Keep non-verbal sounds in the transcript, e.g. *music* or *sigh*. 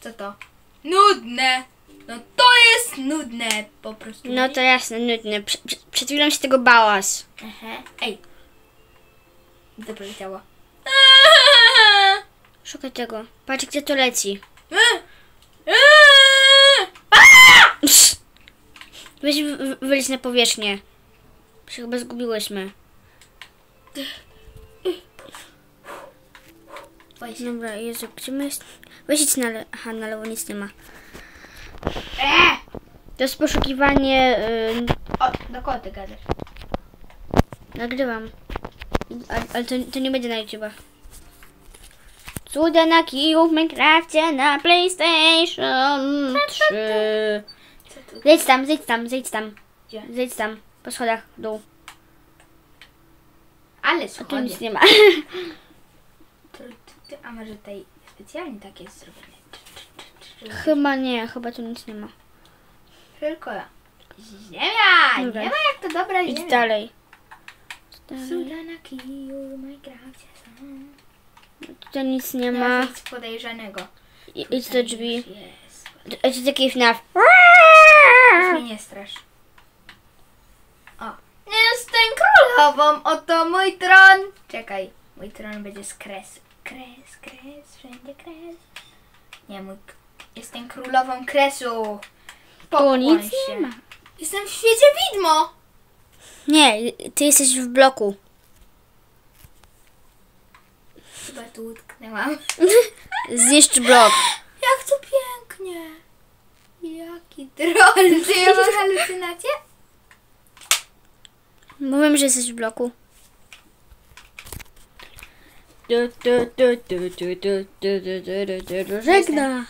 Co to? Nudne! No to jest nudne po prostu. No to jasne, nudne. Prze- prze- Przed chwilą się tego bałaś. Aha. Ej. To poleciało. *laughs* Szukaj tego. Patrz gdzie to leci. Weź w- w- wyjdź na powierzchnię. Się chyba zgubiłyśmy. Boję się. Dobra, Jezu, gdzie my jest? Weź idź na le- Aha, na lewo nic nie ma. Eee! To jest poszukiwanie... Y, O, do kogo ty gadasz? nagrywam. Ale, ale to, to nie będzie na YouTubach. Cuda na kiju w Minecrafcie na PlayStation 3. Co tu? Zejdź tam, zejdź tam, zejdź tam. Gdzie? Zejdź tam, po schodach dół. Ale A tu schody. nic nie ma. *laughs* A może tutaj specjalnie tak jest zrobione? chyba nie, chyba tu nic nie ma. Tylko ziemia! Dobra. Nie ma jak to dobra Idź ziemia. dalej. Cuda na kiju w Minecrafcie są. Tu nic nie ma. nic podejrzanego. Idź do drzwi. Jest. Taki FNAF. Już mnie nie strasz. O. Jestem królową, oto mój tron. Czekaj, mój tron będzie z kresu. Kres, kres, wszędzie kres. Nie, mój... Jestem królową kresu. Tu Pokłoń nic się. nie ma. Jestem w świecie widmo. Nie, ty jesteś w bloku. Chyba tu utknęłam. *laughs* Zniszcz blok. Jak to pięknie. Jaki troll. Czy ja mam halucynację? Mówiłem, że jesteś w bloku. Żegna!